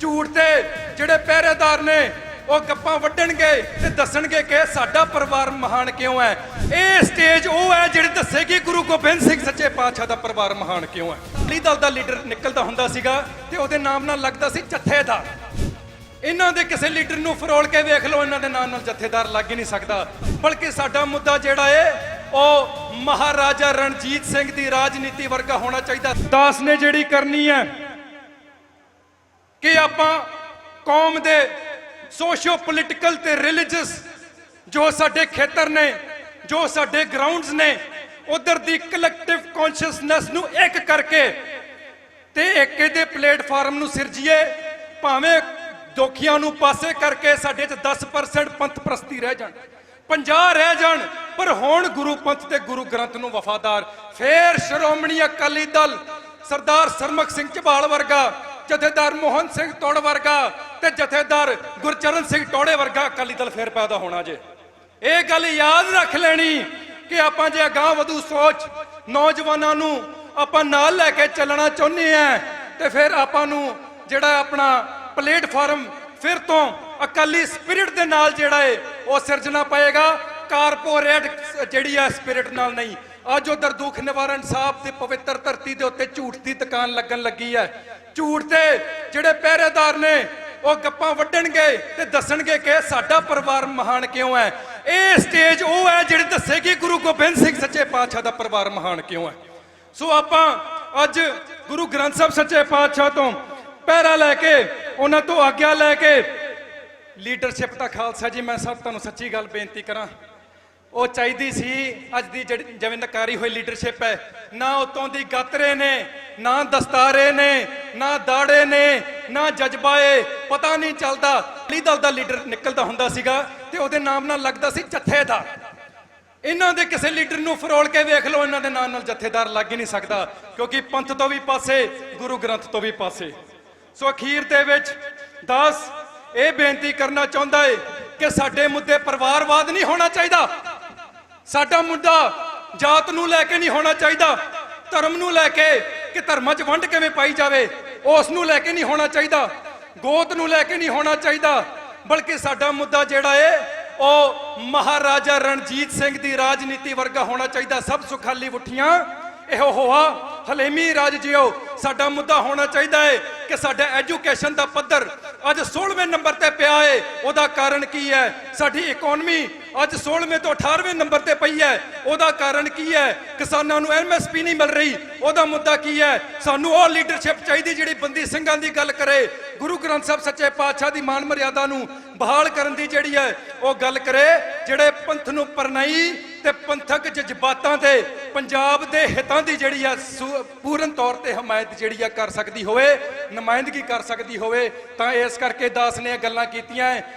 ਝੂਠ ਤੇ ਜਿਹੜੇ ਪਹਿਰੇਦਾਰ ਨੇ, ਉਹ ਗੱਪਾਂ ਵੱਢਣਗੇ ਤੇ ਦੱਸਣਗੇ ਕਿ ਸਾਡਾ ਪਰਿਵਾਰ ਮਹਾਨ ਕਿਉਂ ਹੈ? ਇਹ ਸਟੇਜ ਉਹ ਹੈ ਜਿਹੜੀ ਦੱਸੇਗੀ ਗੁਰੂ ਗੋਬਿੰਦ ਸਿੰਘ ਸੱਚੇ ਪਾਤਸ਼ਾਹ ਦਾ ਪਰਿਵਾਰ ਮਹਾਨ ਕਿਉਂ ਹੈ। ਅਕਾਲੀ ਦਲ ਦਾ ਲੀਡਰ ਨਿਕਲਦਾ ਹੁੰਦਾ ਸੀਗਾ ਤੇ ਉਹਦੇ ਨਾਮ ਨਾਲ ਲੱਗਦਾ ਸੀ ਜਥੇਦਾਰ। ਇਹਨਾਂ ਦੇ ਕਿਸੇ ਲੀਡਰ ਨੂੰ ਫਰੋਲ ਕੇ ਵੇਖ ਲਓ, ਇਹਨਾਂ ਦੇ ਨਾਮ ਨਾਲ ਜਥੇਦਾਰ ਲੱਗ ਹੀ ਨਹੀਂ ਸਕਦਾ। ਬਲਕਿ ਸਾਡਾ ਮੁੱਦਾ ਜਿਹੜਾ ਏ, ਉਹ ਮਹਾਰਾਜਾ ਰਣਜੀਤ ਸਿੰਘ ਦੀ ਰਾਜਨੀਤੀ ਵਰਗਾ ਹੋਣਾ ਚਾਹੀਦਾ। ਦਾਸ ਨੇ ਜਿਹੜੀ ਕਰਨੀ ਹੈ ਕਿ ਆਪਾਂ ਕੌਮ ਦੇ ਸੋਸ਼ੀਓ ਪੋਲਿਟੀਕਲ ਤੇ ਰਿਲੀਜੀਅਸ ਜੋ ਸਾਡੇ ਖੇਤਰ ਨੇ, ਜੋ ਸਾਡੇ ਗਰਾਊਂਡਸ ਨੇ, ਉਧਰ ਦੀ ਕਲੈਕਟਿਵ ਕੌਨਸ਼ੀਅਸਨੈਸ ਨੂੰ ਇੱਕ ਕਰਕੇ ਤੇ ਇੱਕ ਇਹਦੇ ਪਲੇਟਫਾਰਮ ਨੂੰ ਸਿਰਜੀਏ, ਭਾਵੇਂ ਦੋਖੀਆਂ ਨੂੰ ਪਾਸੇ ਕਰਕੇ ਸਾਡੇ ਚ 10% ਪੰਥ ਪ੍ਰਸਤੀ ਰਹਿ ਜਾਣ 50 ਰਹਿ ਜਾਣ, ਪਰ ਹੁਣ ਗੁਰੂ ਪੰਥ ਤੇ ਗੁਰੂ ਗ੍ਰੰਥ ਨੂੰ ਵਫਾਦਾਰ ਫੇਰ ਸ਼੍ਰੋਮਣੀ ਅਕਾਲੀ ਦਲ ਸਰਦਾਰ ਸਰਮਖ ਸਿੰਘ ਝਬਾਲ ਵਰਗਾ ਜਥੇਦਾਰ ਮੋਹਨ ਸਿੰਘ ਤੋੜ ਵਰਗਾ ਤੇ ਜਥੇਦਾਰ ਗੁਰਚਰਨ ਸਿੰਘ ਟੋੜੇ ਵਰਗਾ ਅਕਾਲੀ ਦਲ ਫੇਰ ਪੈਦਾ ਹੋਣਾ ਜੇ। ਇਹ ਗੱਲ ਯਾਦ ਰੱਖ ਲੈਣੀ ਕਿ ਆਪਾਂ ਜੇ ਅਗਾਹ ਵਧੂ ਸੋਚ, ਨੌਜਵਾਨਾਂ ਨੂੰ ਆਪਾਂ ਨਾਲ ਲੈ ਕੇ ਚੱਲਣਾ ਚਾਹੁੰਦੇ ਆ ਤੇ ਫਿਰ ਆਪਾਂ ਨੂੰ ਜਿਹੜਾ ਆਪਣਾ ਪਲੇਟਫਾਰਮ ਫਿਰ ਤੋਂ ਅਕਾਲੀ ਸਪਿਰਿਟ ਦੇ ਨਾਲ ਜਿਹੜਾ ਏ, ਉਹ ਸਿਰਜਣਾ ਪਏਗਾ। ਕਾਰਪੋਰੇਟ ਜਿਹੜੀ ਆ ਸਪਿਰਿਟ ਨਾਲ ਨਹੀਂ ਅੱਜ ਉਧਰ ਦੁੱਖ ਨਿਵਾਰਨ ਸਾਹਿਬ ਦੀ ਪਵਿੱਤਰ ਧਰਤੀ ਦੇ ਉੱਤੇ ਝੂਠ ਦੀ ਦੁਕਾਨ ਲੱਗਣ ਲੱਗੀ ਹੈ। ਝੂਠ ਤੇ ਜਿਹੜੇ ਪਹਿਰੇਦਾਰ ਨੇ, ਉਹ ਗੱਪਾਂ ਵੱਢਣਗੇ ਤੇ ਦੱਸਣਗੇ ਕਿ ਸਾਡਾ ਪਰਿਵਾਰ ਮਹਾਨ ਕਿਉਂ ਹੈ। ਇਹ ਸਟੇਜ ਉਹ ਹੈ ਜਿਹੜੀ ਦੱਸੇਗੀ ਗੁਰੂ ਗੋਬਿੰਦ ਸਿੰਘ ਸੱਚੇ ਪਾਤਸ਼ਾਹ ਦਾ ਪਰਿਵਾਰ ਮਹਾਨ ਕਿਉਂ ਹੈ। ਸੋ ਆਪਾਂ ਅੱਜ ਗੁਰੂ ਗ੍ਰੰਥ ਸਾਹਿਬ ਸੱਚੇ ਪਾਤਸ਼ਾਹ ਤੋਂ ਪਹਿਰਾ ਲੈ ਕੇ, ਉਹਨਾਂ ਤੋਂ ਆਗਿਆ ਲੈ ਕੇ ਲੀਡਰਸ਼ਿਪ ਦਾ ਖਾਲਸਾ ਜੀ, ਮੈਂ ਸਭ ਤੁਹਾਨੂੰ ਸੱਚੀ ਗੱਲ ਬੇਨਤੀ ਕਰਾਂ। ਉਹ ਚਾਹੀਦੀ ਸੀ, ਅੱਜ ਦੀ ਜਿਹੜੀ ਜਿਵੇਂ ਨਕਾਰੀ ਹੋਈ ਲੀਡਰਸ਼ਿਪ ਹੈ, ਨਾ ਉਤੋਂ ਦੀ ਗਾਤਰੇ ਨੇ, ਨਾ ਦਸਤਾਰੇ ਨੇ, ਨਾ ਦਾੜੇ ਨੇ, ਨਾ ਜਜ਼ਬਾ ਏ, ਪਤਾ ਨਹੀਂ ਚੱਲਦਾ। ਅਕਾਲੀ ਦਲ ਦਾ ਲੀਡਰ ਨਿਕਲਦਾ ਹੁੰਦਾ ਸੀਗਾ ਤੇ ਉਹਦੇ ਨਾਮ ਨਾਲ ਲੱਗਦਾ ਸੀ ਜਥੇਦਾਰ। ਇਹਨਾਂ ਦੇ ਕਿਸੇ ਲੀਡਰ ਨੂੰ ਫਰੋਲ ਕੇ ਵੇਖ ਲਓ, ਇਹਨਾਂ ਦੇ ਨਾਮ ਨਾਲ ਜਥੇਦਾਰ ਲੱਗ ਹੀ ਨਹੀਂ ਸਕਦਾ, ਕਿਉਂਕਿ ਪੰਥ ਤੋਂ ਵੀ ਪਾਸੇ, ਗੁਰੂ ਗ੍ਰੰਥ ਤੋਂ ਵੀ ਪਾਸੇ। ਸੋ ਅਖੀਰ ਦੇ ਵਿੱਚ ਦਾਸ ਇਹ ਬੇਨਤੀ ਕਰਨਾ ਚਾਹੁੰਦਾ ਏ ਕਿ ਸਾਡੇ ਮੁੱਦੇ ਪਰਿਵਾਰਵਾਦ ਨਹੀਂ ਹੋਣਾ ਚਾਹੀਦਾ। ਸਾਡਾ ਮੁੱਦਾ ਜਾਤ ਨੂੰ ਲੈ ਕੇ ਨਹੀਂ ਹੋਣਾ ਚਾਹੀਦਾ, ਧਰਮ ਨੂੰ ਲੈ ਕੇ ਕਿ ਧਰਮਾਂ 'ਚ ਵੰਡ ਕਿਵੇਂ ਪਾਈ ਜਾਵੇ, ਉਸ ਨੂੰ ਲੈ ਕੇ ਨਹੀਂ ਹੋਣਾ ਚਾਹੀਦਾ, ਗੋਤ ਨੂੰ ਲੈ ਕੇ ਨਹੀਂ ਹੋਣਾ ਚਾਹੀਦਾ, ਬਲਕਿ ਸਾਡਾ ਮੁੱਦਾ ਜਿਹੜਾ ਏ, ਉਹ ਮਹਾਰਾਜਾ ਰਣਜੀਤ ਸਿੰਘ ਦੀ ਰਾਜਨੀਤੀ ਵਰਗਾ ਹੋਣਾ ਚਾਹੀਦਾ, ਸਭ ਸੁਖਾਲੀ ਉੱਠੀਆਂ ਇਹੋ ਹੋਆ ਹਲੇਮੀ ਰਾਜ ਜਿਓ, ਸਾਡਾ ਮੁੱਦਾ ਹੋਣਾ ਚਾਹੀਦਾ ਹੈ ਕਿ ਸਾਡਾ ਐਜੂਕੇਸ਼ਨ ਦਾ ਪੱਧਰ ਅੱਜ 16ਵੇਂ ਨੰਬਰ ਤੇ ਪਿਆ ਹੈ ਉਹਦਾ ਕਾਰਨ ਕੀ ਹੈ? ਸਾਡੀ ਇਕਨੋਮੀ ਅੱਜ 16ਵੇਂ ਤੋਂ 18ਵੇਂ ਨੰਬਰ ਤੇ ਪਈ ਹੈ। ਉਹਦਾ ਕਾਰਨ ਕੀ ਹੈ? ਕਿਸਾਨਾਂ ਨੂੰ ਐਮਐਸਪੀ ਨਹੀਂ ਮਿਲ ਰਹੀ। ਉਹਦਾ ਮੁੱਦਾ ਕੀ ਹੈ? ਸਾਨੂੰ ਉਹ ਲੀਡਰਸ਼ਿਪ ਚਾਹੀਦੀ ਜਿਹੜੀ ਬੰਦੀ ਸਿੰਘਾਂ ਦੀ ਗੱਲ ਕਰੇ। ਗੁਰੂ ਗ੍ਰੰਥ ਸਾਹਿਬ ਸੱਚੇ ਪਾਤਸ਼ਾਹ ਦੀ ਮਾਨ ਮਰਿਆਦਾ ਨੂੰ ਬਹਾਲ ਕਰਨ ਦੀ ਜਿਹੜੀ ਹੈ, ਉਹ ਗੱਲ ਕਰੇ। ਜਿਹੜੇ ਪੰਥ ਨੂੰ ਪਰਨਾਈ ਤੇ ਪੰਥਕ ਜਜ਼ਬਾਤਾਂ ਤੇ ਪੰਜਾਬ ਦੇ ਹਿੱਤਾਂ ਦੀ ਜਿਹੜੀ ਆ ਪੂਰਨ ਤੌਰ ਤੇ ਹਮਾਇਤ ਜਿਹੜੀ ਆ ਕਰ ਸਕਦੀ ਹੋਵੇ, ਨੁਮਾਇੰਦਗੀ ਕਰ ਸਕਦੀ ਹੋਵੇ, ਤਾਂ ਇਸ ਕਰਕੇ ਦਾਸ ਨੇ ਇਹ ਗੱਲਾਂ ਕੀਤੀਆਂ ਹੈ।